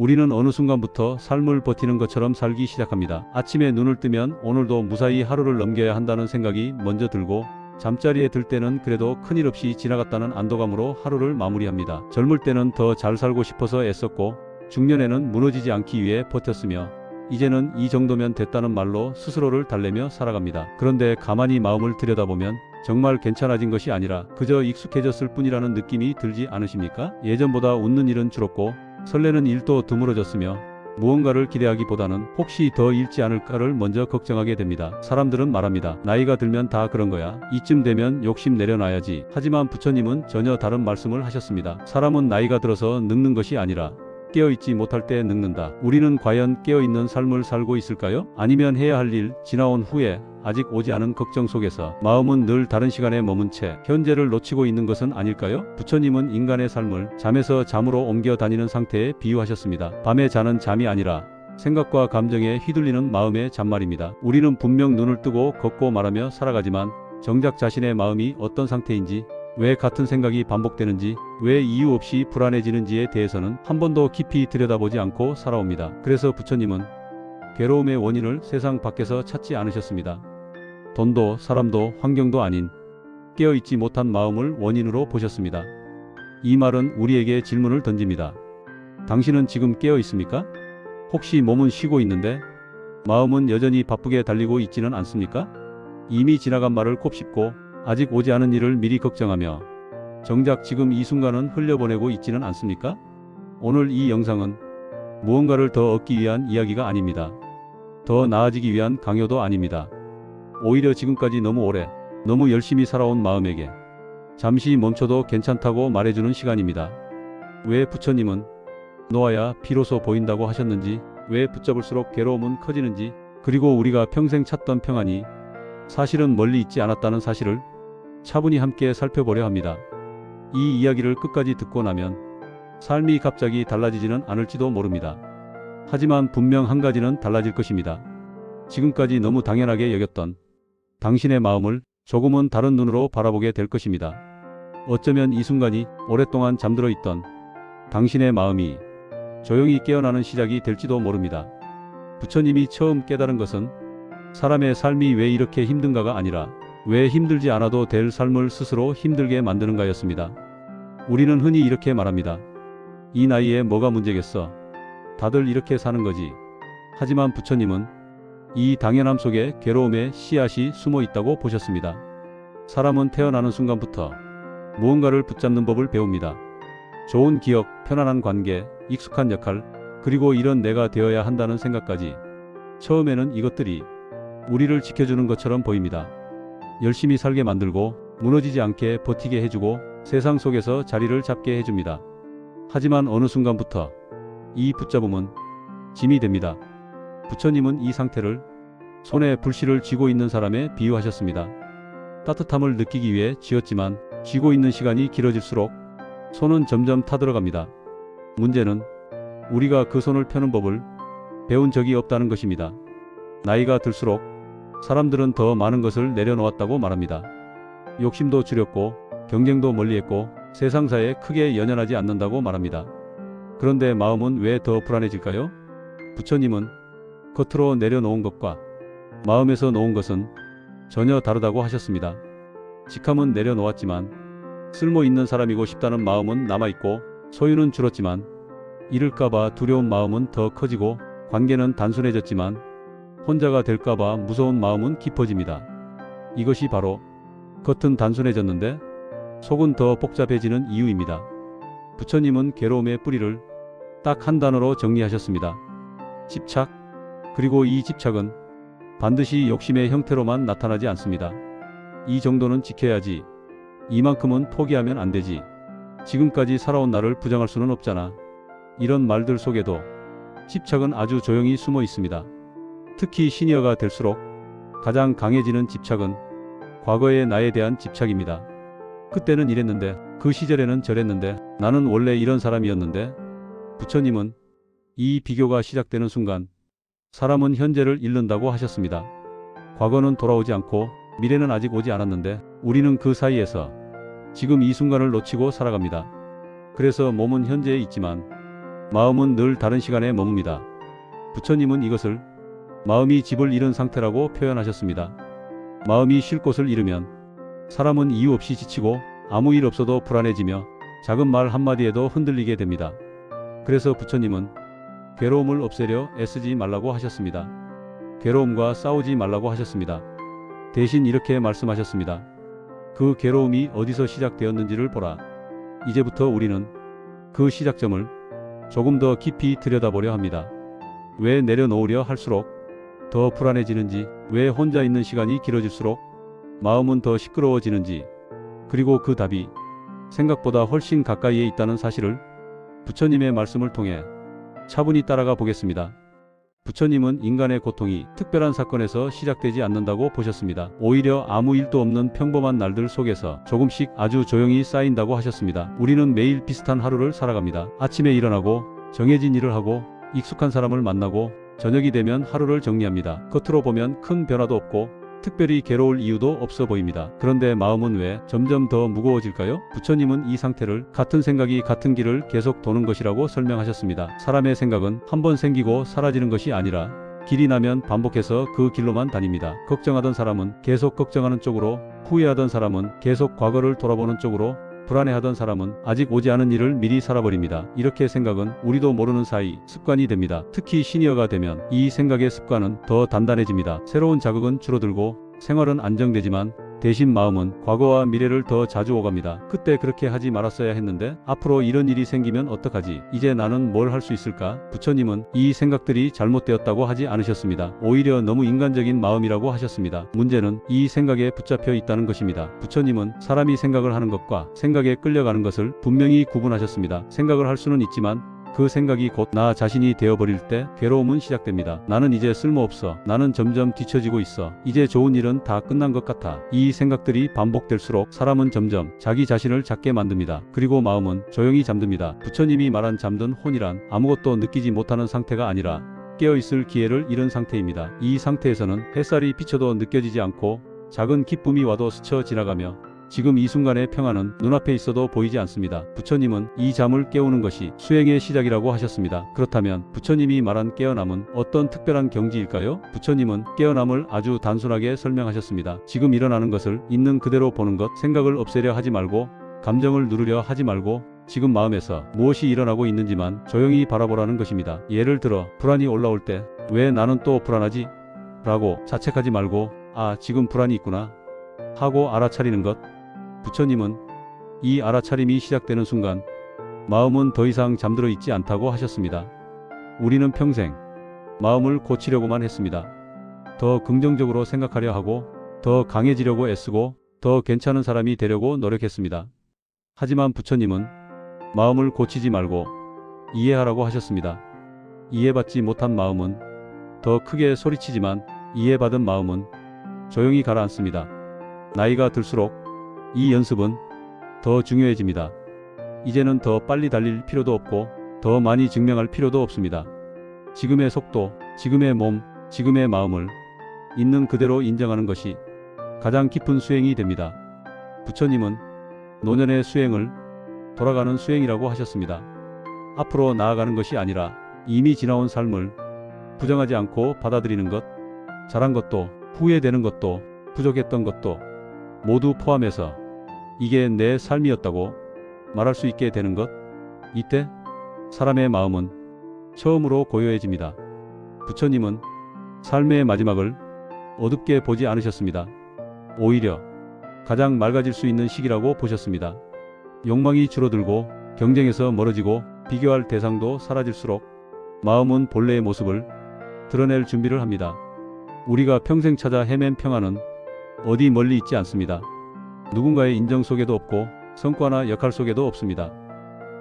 우리는 어느 순간부터 삶을 버티는 것처럼 살기 시작합니다. 아침에 눈을 뜨면 오늘도 무사히 하루를 넘겨야 한다는 생각이 먼저 들고 잠자리에 들 때는 그래도 큰일 없이 지나갔다는 안도감으로 하루를 마무리합니다. 젊을 때는 더 잘 살고 싶어서 애썼고 중년에는 무너지지 않기 위해 버텼으며 이제는 이 정도면 됐다는 말로 스스로를 달래며 살아갑니다. 그런데 가만히 마음을 들여다보면 정말 괜찮아진 것이 아니라 그저 익숙해졌을 뿐이라는 느낌이 들지 않으십니까? 예전보다 웃는 일은 줄었고 설레는 일도 드물어졌으며 무언가를 기대하기보다는 혹시 더 잃지 않을까를 먼저 걱정하게 됩니다. 사람들은 말합니다. 나이가 들면 다 그런 거야. 이쯤 되면 욕심 내려놔야지. 하지만 부처님은 전혀 다른 말씀을 하셨습니다. 사람은 나이가 들어서 늙는 것이 아니라 깨어있지 못할 때 늙는다. 우리는 과연 깨어있는 삶을 살고 있을까요? 아니면 해야 할 일 지나온 후에 아직 오지 않은 걱정 속에서 마음은 늘 다른 시간에 머문 채 현재를 놓치고 있는 것은 아닐까요? 부처님은 인간의 삶을 잠에서 잠으로 옮겨 다니는 상태에 비유하셨습니다. 밤에 자는 잠이 아니라 생각과 감정에 휘둘리는 마음의 잔말입니다. 우리는 분명 눈을 뜨고 걷고 말하며 살아가지만 정작 자신의 마음이 어떤 상태인지 왜 같은 생각이 반복되는지, 왜 이유 없이 불안해지는지에 대해서는 한 번도 깊이 들여다보지 않고 살아옵니다. 그래서 부처님은 괴로움의 원인을 세상 밖에서 찾지 않으셨습니다. 돈도 사람도 환경도 아닌 깨어있지 못한 마음을 원인으로 보셨습니다. 이 말은 우리에게 질문을 던집니다. 당신은 지금 깨어 있습니까? 혹시 몸은 쉬고 있는데 마음은 여전히 바쁘게 달리고 있지는 않습니까? 이미 지나간 말을 곱씹고 아직 오지 않은 일을 미리 걱정하며 정작 지금 이 순간은 흘려보내고 있지는 않습니까? 오늘 이 영상은 무언가를 더 얻기 위한 이야기가 아닙니다. 더 나아지기 위한 강요도 아닙니다. 오히려 지금까지 너무 오래, 너무 열심히 살아온 마음에게 잠시 멈춰도 괜찮다고 말해주는 시간입니다. 왜 부처님은 놓아야 비로소 보인다고 하셨는지, 왜 붙잡을수록 괴로움은 커지는지, 그리고 우리가 평생 찾던 평안이 사실은 멀리 있지 않았다는 사실을 차분히 함께 살펴보려 합니다. 이 이야기를 끝까지 듣고 나면 삶이 갑자기 달라지지는 않을지도 모릅니다. 하지만 분명 한 가지는 달라질 것입니다. 지금까지 너무 당연하게 여겼던 당신의 마음을 조금은 다른 눈으로 바라보게 될 것입니다. 어쩌면 이 순간이 오랫동안 잠들어 있던 당신의 마음이 조용히 깨어나는 시작이 될지도 모릅니다. 부처님이 처음 깨달은 것은 사람의 삶이 왜 이렇게 힘든가가 아니라 왜 힘들지 않아도 될 삶을 스스로 힘들게 만드는가였습니다. 우리는 흔히 이렇게 말합니다. 이 나이에 뭐가 문제겠어? 다들 이렇게 사는 거지. 하지만 부처님은 이 당연함 속에 괴로움의 씨앗이 숨어 있다고 보셨습니다. 사람은 태어나는 순간부터 무언가를 붙잡는 법을 배웁니다. 좋은 기억, 편안한 관계, 익숙한 역할, 그리고 이런 내가 되어야 한다는 생각까지 처음에는 이것들이 우리를 지켜주는 것처럼 보입니다. 열심히 살게 만들고 무너지지 않게 버티게 해주고 세상 속에서 자리를 잡게 해줍니다. 하지만 어느 순간부터 이 붙잡음은 짐이 됩니다. 부처님은 이 상태를 손에 불씨를 쥐고 있는 사람에 비유하셨습니다. 따뜻함을 느끼기 위해 쥐었지만 쥐고 있는 시간이 길어질수록 손은 점점 타들어갑니다. 문제는 우리가 그 손을 펴는 법을 배운 적이 없다는 것입니다. 나이가 들수록 사람들은 더 많은 것을 내려놓았다고 말합니다. 욕심도 줄였고 경쟁도 멀리했고 세상사에 크게 연연하지 않는다고 말합니다. 그런데 마음은 왜 더 불안해질까요? 부처님은 겉으로 내려놓은 것과 마음에서 놓은 것은 전혀 다르다고 하셨습니다. 직함은 내려놓았지만 쓸모 있는 사람이고 싶다는 마음은 남아있고 소유는 줄었지만 잃을까봐 두려운 마음은 더 커지고 관계는 단순해졌지만 혼자가 될까봐 무서운 마음은 깊어집니다. 이것이 바로 겉은 단순해졌는데 속은 더 복잡해지는 이유입니다. 부처님은 괴로움의 뿌리를 딱 한 단어로 정리하셨습니다. 집착. 그리고 이 집착은 반드시 욕심의 형태로만 나타나지 않습니다. 이 정도는 지켜야지. 이만큼은 포기하면 안 되지. 지금까지 살아온 나를 부정할 수는 없잖아. 이런 말들 속에도 집착은 아주 조용히 숨어 있습니다. 특히 시니어가 될수록 가장 강해지는 집착은 과거의 나에 대한 집착입니다. 그때는 이랬는데, 그 시절에는 저랬는데, 나는 원래 이런 사람이었는데, 부처님은 이 비교가 시작되는 순간, 사람은 현재를 잃는다고 하셨습니다. 과거는 돌아오지 않고, 미래는 아직 오지 않았는데, 우리는 그 사이에서 지금 이 순간을 놓치고 살아갑니다. 그래서 몸은 현재에 있지만, 마음은 늘 다른 시간에 머뭅니다. 부처님은 이것을 마음이 집을 잃은 상태라고 표현하셨습니다. 마음이 쉴 곳을 잃으면 사람은 이유 없이 지치고 아무 일 없어도 불안해지며 작은 말 한마디에도 흔들리게 됩니다. 그래서 부처님은 괴로움을 없애려 애쓰지 말라고 하셨습니다. 괴로움과 싸우지 말라고 하셨습니다. 대신 이렇게 말씀하셨습니다. 그 괴로움이 어디서 시작되었는지를 보라. 이제부터 우리는 그 시작점을 조금 더 깊이 들여다보려 합니다. 왜 내려놓으려 할수록 더 불안해지는지, 왜 혼자 있는 시간이 길어질수록 마음은 더 시끄러워지는지, 그리고 그 답이 생각보다 훨씬 가까이에 있다는 사실을 부처님의 말씀을 통해 차분히 따라가 보겠습니다. 부처님은 인간의 고통이 특별한 사건에서 시작되지 않는다고 보셨습니다. 오히려 아무 일도 없는 평범한 날들 속에서 조금씩 아주 조용히 쌓인다고 하셨습니다. 우리는 매일 비슷한 하루를 살아갑니다. 아침에 일어나고 정해진 일을 하고 익숙한 사람을 만나고 저녁이 되면 하루를 정리합니다. 겉으로 보면 큰 변화도 없고 특별히 괴로울 이유도 없어 보입니다. 그런데 마음은 왜 점점 더 무거워질까요? 부처님은 이 상태를 같은 생각이 같은 길을 계속 도는 것이라고 설명하셨습니다. 사람의 생각은 한 번 생기고 사라지는 것이 아니라 길이 나면 반복해서 그 길로만 다닙니다. 걱정하던 사람은 계속 걱정하는 쪽으로, 후회하던 사람은 계속 과거를 돌아보는 쪽으로, 불안해하던 사람은 아직 오지 않은 일을 미리 살아버립니다. 이렇게 생각은 우리도 모르는 사이 습관이 됩니다. 특히 시니어가 되면 이 생각의 습관은 더 단단해집니다. 새로운 자극은 줄어들고 생활은 안정되지만 대신 마음은 과거와 미래를 더 자주 오갑니다. 그때 그렇게 하지 말았어야 했는데 앞으로 이런 일이 생기면 어떡하지? 이제 나는 뭘 할 수 있을까? 부처님은 이 생각들이 잘못되었다고 하지 않으셨습니다. 오히려 너무 인간적인 마음이라고 하셨습니다. 문제는 이 생각에 붙잡혀 있다는 것입니다. 부처님은 사람이 생각을 하는 것과 생각에 끌려가는 것을 분명히 구분하셨습니다. 생각을 할 수는 있지만 그 생각이 곧 나 자신이 되어버릴 때 괴로움은 시작됩니다. 나는 이제 쓸모없어. 나는 점점 뒤처지고 있어. 이제 좋은 일은 다 끝난 것 같아. 이 생각들이 반복될수록 사람은 점점 자기 자신을 작게 만듭니다. 그리고 마음은 조용히 잠듭니다. 부처님이 말한 잠든 혼이란 아무것도 느끼지 못하는 상태가 아니라 깨어있을 기회를 잃은 상태입니다. 이 상태에서는 햇살이 비쳐도 느껴지지 않고 작은 기쁨이 와도 스쳐 지나가며 지금 이 순간의 평화는 눈앞에 있어도 보이지 않습니다. 부처님은 이 잠을 깨우는 것이 수행의 시작이라고 하셨습니다. 그렇다면 부처님이 말한 깨어남은 어떤 특별한 경지일까요? 부처님은 깨어남을 아주 단순하게 설명하셨습니다. 지금 일어나는 것을 있는 그대로 보는 것, 생각을 없애려 하지 말고 감정을 누르려 하지 말고 지금 마음에서 무엇이 일어나고 있는지만 조용히 바라보라는 것입니다. 예를 들어 불안이 올라올 때 왜 나는 또 불안하지? 라고 자책하지 말고 아 지금 불안이 있구나 하고 알아차리는 것 부처님은 이 알아차림이 시작되는 순간 마음은 더 이상 잠들어 있지 않다고 하셨습니다. 우리는 평생 마음을 고치려고만 했습니다. 더 긍정적으로 생각하려 하고 더 강해지려고 애쓰고 더 괜찮은 사람이 되려고 노력했습니다. 하지만 부처님은 마음을 고치지 말고 이해하라고 하셨습니다. 이해받지 못한 마음은 더 크게 소리치지만 이해받은 마음은 조용히 가라앉습니다. 나이가 들수록 이 연습은 더 중요해집니다. 이제는 더 빨리 달릴 필요도 없고 더 많이 증명할 필요도 없습니다. 지금의 속도, 지금의 몸, 지금의 마음을 있는 그대로 인정하는 것이 가장 깊은 수행이 됩니다. 부처님은 노년의 수행을 돌아가는 수행이라고 하셨습니다. 앞으로 나아가는 것이 아니라 이미 지나온 삶을 부정하지 않고 받아들이는 것, 잘한 것도 후회되는 것도 부족했던 것도 모두 포함해서 이게 내 삶이었다고 말할 수 있게 되는 것, 이때 사람의 마음은 처음으로 고요해집니다. 부처님은 삶의 마지막을 어둡게 보지 않으셨습니다. 오히려 가장 맑아질 수 있는 시기라고 보셨습니다. 욕망이 줄어들고 경쟁에서 멀어지고 비교할 대상도 사라질수록 마음은 본래의 모습을 드러낼 준비를 합니다. 우리가 평생 찾아 헤맨 평화는 어디 멀리 있지 않습니다. 누군가의 인정 속에도 없고 성과나 역할 속에도 없습니다.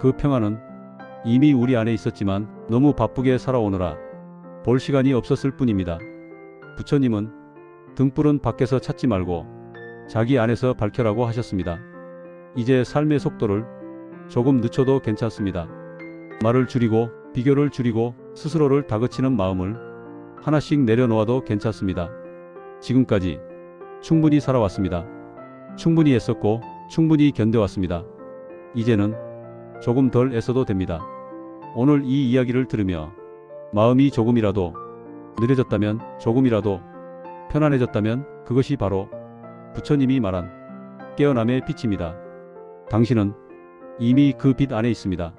그 평화는 이미 우리 안에 있었지만 너무 바쁘게 살아오느라 볼 시간이 없었을 뿐입니다. 부처님은 등불은 밖에서 찾지 말고 자기 안에서 밝혀라고 하셨습니다. 이제 삶의 속도를 조금 늦춰도 괜찮습니다. 말을 줄이고 비교를 줄이고 스스로를 다그치는 마음을 하나씩 내려놓아도 괜찮습니다. 지금까지 충분히 살아왔습니다. 충분히 애썼고 충분히 견뎌왔습니다. 이제는 조금 덜 애써도 됩니다. 오늘 이 이야기를 들으며 마음이 조금이라도 느려졌다면, 조금이라도 편안해졌다면 그것이 바로 부처님이 말한 깨어남의 빛입니다. 당신은 이미 그 빛 안에 있습니다.